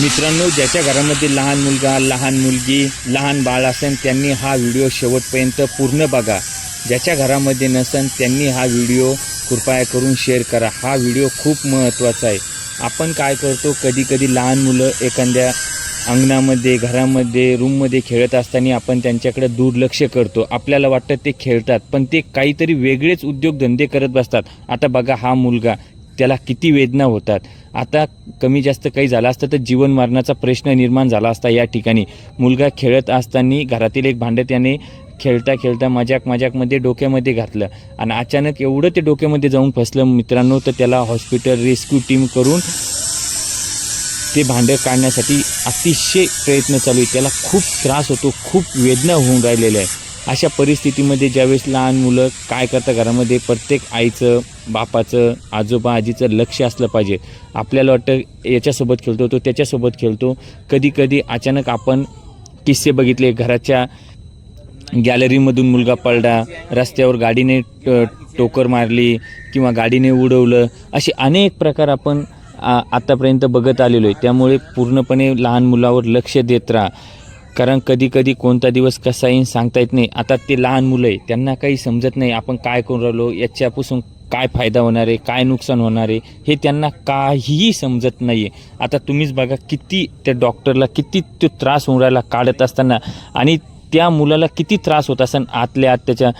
मित्रांनो ज्याच्या घरामध्ये लहान मुलगा लहान मुलगी लहान बाळ असेल त्यांनी हा व्हिडिओ शेवटपर्यंत पूर्ण बघा. ज्याच्या घरामध्ये नसेल त्यांनी हा व्हिडिओ कृपया करून शेअर करा. हा व्हिडिओ खूप महत्त्वाचा आहे. आपण काय करतो कधी कधी लहान मुलं एखाद्या अंगणामध्ये घरामध्ये रूममध्ये खेळत असताना आपण त्यांच्याकडे दुर्लक्ष करतो. आपल्याला वाटतं ते खेळतात पण ते काहीतरी वेगळेच उद्योगधंदे करत बसतात. आता बघा हा मुलगा. त्याला किती वेदना होतात. आता कमी जास्त काही झालं असतं तर जीवन मरणाचा प्रश्न निर्माण झाला असता या ठिकाणी. मुलगा खेळत असताना घरातील एक भांडं त्याने खेळता खेळता मजाक मजाकमध्ये डोक्यामध्ये घातलं. आणि अचानक एवढं ते डोक्यामध्ये जाऊन फसलं मित्रांनो तर त्याला हॉस्पिटल रेस्क्यू टीम करून ते भांडं काढण्यासाठी अतिशय प्रयत्न चालू आहे. त्याला खूप त्रास होतो खूप वेदना होऊन राहिलेल्या आहे अशा परिस्थितीमध्ये ज्यावेळेस लहान मुलं काय करतात घरामध्ये प्रत्येक आईचं बापाचं आजोबा आजीचं लक्ष असलं पाहिजे. आपल्याला वाटतं याच्यासोबत खेळतो तो त्याच्यासोबत खेळतो. कधी कधी अचानक आपण किस्से बघितले घराच्या गॅलरीमधून मुलगा पडला रस्त्यावर गाडीने टोकर मारली किंवा गाडीने उडवलं असे अनेक प्रकार आपण आ- आतापर्यंत बघत आलेलो आहे त्यामुळे पूर्णपणे लहान मुलावर लक्ष देत राहा. कारण कधी कधी कोणता दिवस कसा येईन सांगता येत नाही. आता ते लहान मुलं आहे त्यांना काही समजत नाही आपण काय करून राहिलो याच्यापासून काय फायदा होणार आहे काय नुकसान होणार आहे हे त्यांना काहीही समजत नाही आहे आता तुम्हीच बघा किती त्या डॉक्टरला किती तो त्रास होऊन राहिला काढत असताना आणि त्या मुलाला किती त्रास होत असं आतल्या आत त्याच्या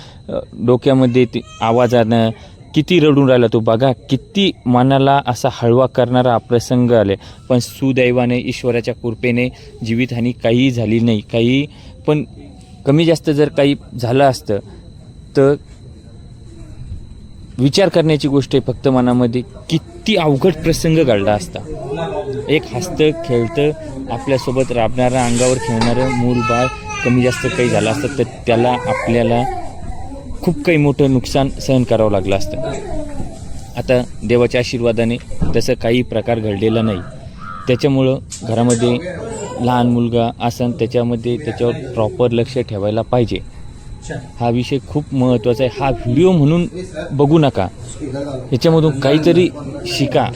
डोक्यामध्ये ते आवाजानं किती रडून राहिला तो बघा किती मनाला असा हळवा करणारा प्रसंग आले पण सुदैवाने ईश्वराच्या कृपेने जीवितहानी काहीही झाली नाही. काही पण कमी जास्त जर काही झालं असतं तर विचार करण्याची गोष्ट आहे फक्त मनामध्ये किती अवघड प्रसंग घडला असता. एक हसतं खेळतं आपल्यासोबत राबणारं अंगावर खेळणारं मूल बाळ कमी जास्त काही झालं असतं तर त्याला आपल्याला खूप काही मोठं नुकसान सहन करावं लागलं असतं. आता देवाच्या आशीर्वादाने तसं काही प्रकार घडलेला नाही. त्याच्यामुळं घरामध्ये लहान मुलगा असन त्याच्यामध्ये त्याच्यावर प्रॉपर लक्ष ठेवायला पाहिजे. हा विषय खूप महत्त्वाचा आहे. हा व्हिडिओ म्हणून बघू नका. याच्यामधून काहीतरी शिका.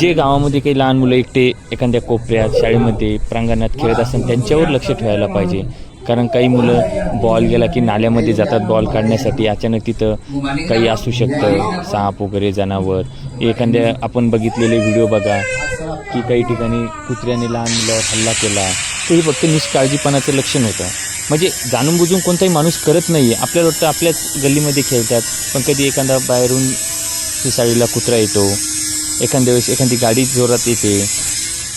जे गावामध्ये काही लहान मुलं एकटे एखाद्या कोपऱ्यात शाळेमध्ये प्रांगणात खेळत असतात त्यांच्यावर लक्ष ठेवायला पाहिजे. कारण काही मुलं बॉल गेला की नाल्यामध्ये जातात बॉल काढण्यासाठी. अचानक तिथं काही असू शकतं. साप वगैरे जनावर. एखाद्या आपण बघितलेले व्हिडिओ बघा की काही ठिकाणी कुत्र्याने लहान मुलावर हल्ला केला. ते फक्त निष्काळजीपणाचं लक्षण होतं. म्हणजे जाणून बुजून कोणताही माणूस करत नाही आहे आपल्याला वाटतं आपल्याच गल्लीमध्ये खेळतात. पण कधी एखादा बाहेरून साडीला कुत्रा येतो. एखाद्या वेळेस एखादी गाडी जोरात येते.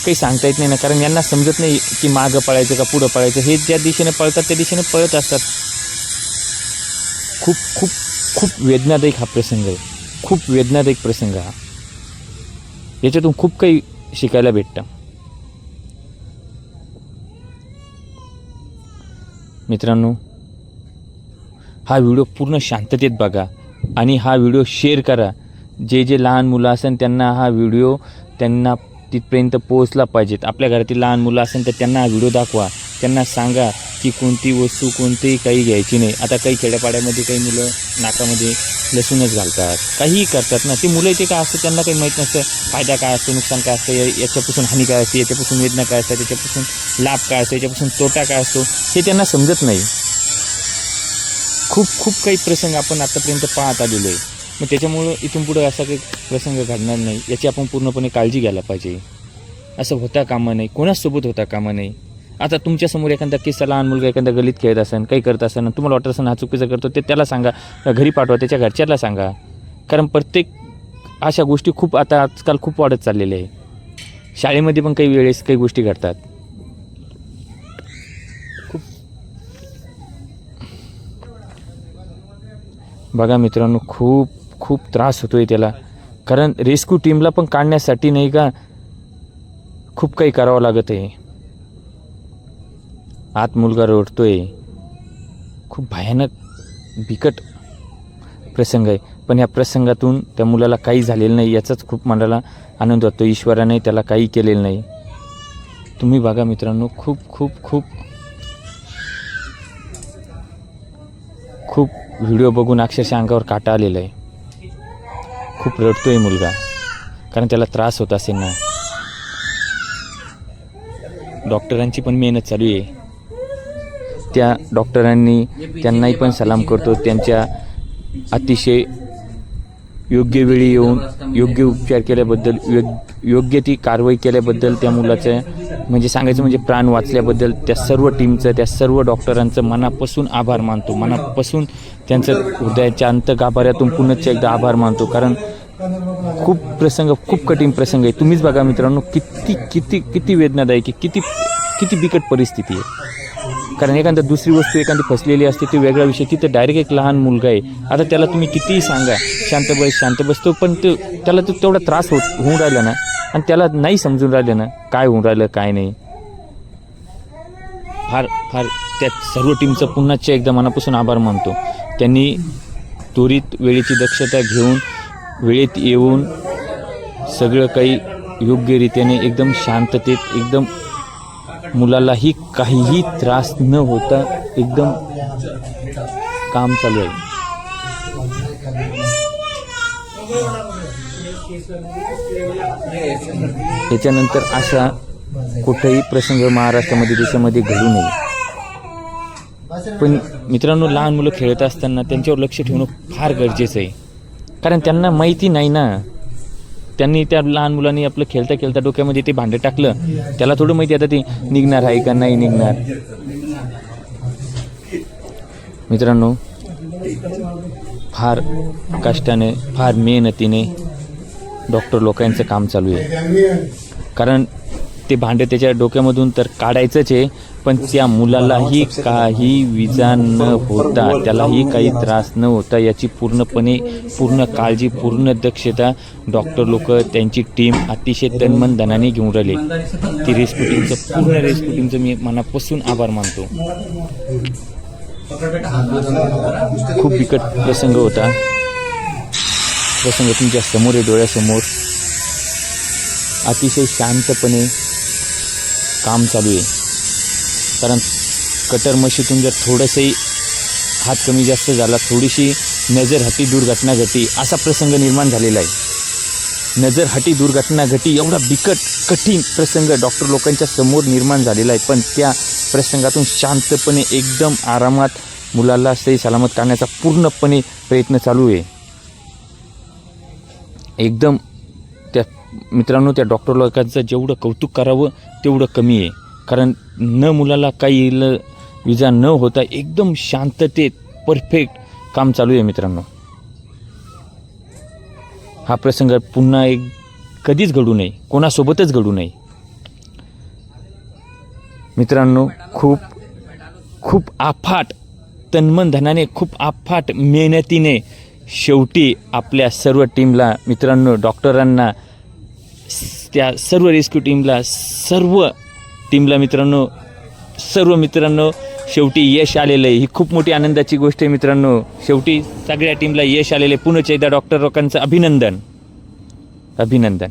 काही सांगता येत नाही ना. कारण यांना समजत नाही की मागं पळायचं का पुढं पळायचं. हे ज्या दिशेने पळतात त्या दिशेने पळत असतात. खूप खूप खूप वेदनादायक हा प्रसंग आहे. खूप वेदनादायक प्रसंग हा. याच्यातून खूप काही शिकायला भेटतं. मित्रांनो हा व्हिडिओ पूर्ण शांततेत बघा आणि हा व्हिडिओ शेअर करा. जे जे लहान मुलं असेल त्यांना हा व्हिडिओ त्यांना तिथपर्यंत पोहोचला पाहिजेत. आपल्या घरातील लहान मुलं असेल तर त्यांना हा व्हिडिओ दाखवा. त्यांना सांगा की कोणती वस्तू कोणतीही काही घ्यायची नाही. आता काही खेड्यापाड्यामध्ये काही मुलं नाकामध्ये लसूणच घालतात. काहीही करतात ना. ते मुलं ते काय असतं त्यांना काही माहीत नसतं. फायदा काय असतो नुकसान काय असतं याच्यापासून हानी काय असते याच्यापासून वेदना काय असतात याच्यापासून लाभ काय असतो याच्यापासून तोटा काय असतो हे त्यांना समजत नाही. खूप खूप काही प्रसंग आपण आतापर्यंत पाहत आलेलो आहे. मग त्याच्यामुळं इथून पुढं असा काही प्रसंग घडणार नाही याची आपण पूर्णपणे काळजी घ्यायला पाहिजे. असं होता कामा नाही कोणासोबत होता कामा नाही आता तुमच्यासमोर एखादा किस्सा लहान मुलगा एखादा गलीत खेळत असेल काही करत असेल तुम्हाला वाटत असेल हा चुकीचं करतो ते त्याला सांगा घरी पाठवा त्याच्या घरच्याला सांगा. कारण प्रत्येक अशा गोष्टी खूप आता आजकाल खूप वाढत चाललेल्या आहे. शाळेमध्ये पण काही वेळेस काही गोष्टी घडतात. खूप बघा मित्रांनो खूप खूप त्रास होतोय त्याला. कारण रेस्क्यू टीमला पण काढण्यासाठी नाही का खूप काही करावं लागत आहे. आत मुलगा रडतोय. खूप भयानक बिकट प्रसंग आहे. पण या प्रसंगातून त्या मुलाला काही झालेलं नाही याचाच खूप मनाला आनंद वाटतो. ईश्वराने त्याला काही केलेलं नाही. तुम्ही बघा मित्रांनो खूप खूप खूप खूप व्हिडिओ बघून अक्षरशः अंगावर काटा आलेला आहे. खूप रडतोय मुलगा कारण त्याला त्रास होत असेल ना. डॉक्टरांची पण मेहनत चालू आहे. त्या डॉक्टरांनी त्यांनाही पण सलाम करतो. त्यांच्या अतिशय योग्य वेळी येऊन योग्य उपचार केल्याबद्दल योग्य योग्य ती कारवाई केल्याबद्दल त्या मुलाचं म्हणजे सांगायचं म्हणजे प्राण वाचल्याबद्दल त्या सर्व टीमचं त्या सर्व डॉक्टरांचं मनापासून आभार मानतो. मनापासून त्यांचं हृदयाच्या अंत गाभाऱ्यातून पुनश्च एकदा आभार मानतो. कारण खूप प्रसंग खूप कठीण प्रसंग आहे. तुम्हीच बघा मित्रांनो किती किती किती वेदनादायक आहे. किती किती बिकट परिस्थिती आहे. कारण एखादं दुसरी वस्तू एखादी फसलेली असते ती वेगळा विषय. तिथं डायरेक्ट एक लहान मुलगा आहे. आता त्याला तुम्ही कितीही सांगा शांत बस शांत बसतो पण तो त्याला तो तेवढा त्रास होत होऊन राहिला ना. आणि त्याला नाही समजून राहिलं ना काय होऊन राहिलं काय नाही. फार फार त्या सर्व टीमचं पुन्हाच्या एकदा मनापासून आभार मानतो. त्यांनी त्वरित वेळेची दक्षता घेऊन वेळेत येऊन सगळं काही योग्यरीत्याने एकदम शांततेत एकदम मुलालाही काहीही त्रास न होता एकदम काम चालू आहे. त्याच्यानंतर असा कुठेही प्रसंग महाराष्ट्रामध्ये देशामध्ये घडू नये. पण मित्रांनो लहान मुलं खेळत असताना त्यांच्यावर लक्ष ठेवणं फार गरजेचं आहे. कारण त्यांना माहिती नाही ना त्यांनी त्या लहान मुलांनी आपलं खेळता खेळता डोक्यामध्ये ते भांडं टाकलं. त्याला थोडं माहिती आता ते निघणार आहे का नाही निघणार. मित्रांनो फार कष्टाने फार मेहनतीने डॉक्टर लोकांचं काम चालू आहे. कारण ते भांडे त्याच्या डोक्यामधून तर काढायचंच आहे पण त्या मुलालाही काही विजा न होता त्यालाही काही त्रास न होता याची पूर्णपणे पूर्ण काळजी पूर्ण दक्षता डॉक्टर लोक त्यांची टीम अतिशय तन्मन धनाने घेऊन राहिले. ती रेस्क्यू टीमचं पूर्ण रेस्क्यू टीमचं मी मनापासून आभार मानतो. खूप बिकट प्रसंग होता. प्रसंग तुमच्यासमोर आहे डोळ्यासमोर. अतिशय शांतपणे काम चालू आहे. कारण कटर मशीतून जर थोडंसंही हात कमी जास्त झाला थोडीशी नजर हटी दुर्घटना घटी असा प्रसंग निर्माण झालेला आहे. नजर हटी दुर्घटना घटी एवढा बिकट कठीण प्रसंग डॉक्टर लोकांच्या समोर निर्माण झालेला आहे. पण त्या प्रसंगातून शांतपणे एकदम आरामात मुलाला सही सलामत करण्याचा पूर्णपणे प्रयत्न चालू आहे. एकदम मित्रांनो त्या डॉक्टर लोकांचं जेवढं कौतुक करावं तेवढं कमी आहे. कारण न मुलाला काही विजा न होता एकदम शांततेत परफेक्ट काम चालू आहे मित्रांनो. हा प्रसंग पुन्हा एक कधीच घडू नये कोणासोबतच घडू नये. मित्रांनो खूप खूप आफाट तन्मन धनाने खूप आफाट मेहनतीने शेवटी आपल्या सर्व टीमला मित्रांनो डॉक्टरांना त्या सर्व रेस्क्यू टीमला सर्व टीमला मित्रांनो सर्व मित्रांनो शेवटी यश आलेलं आहे ही खूप मोठी आनंदाची गोष्ट आहे मित्रांनो. शेवटी सगळ्या टीमला यश आलेलं आहे पुन्हा एकदा डॉक्टर लोकांचं अभिनंदन. अभिनंदन.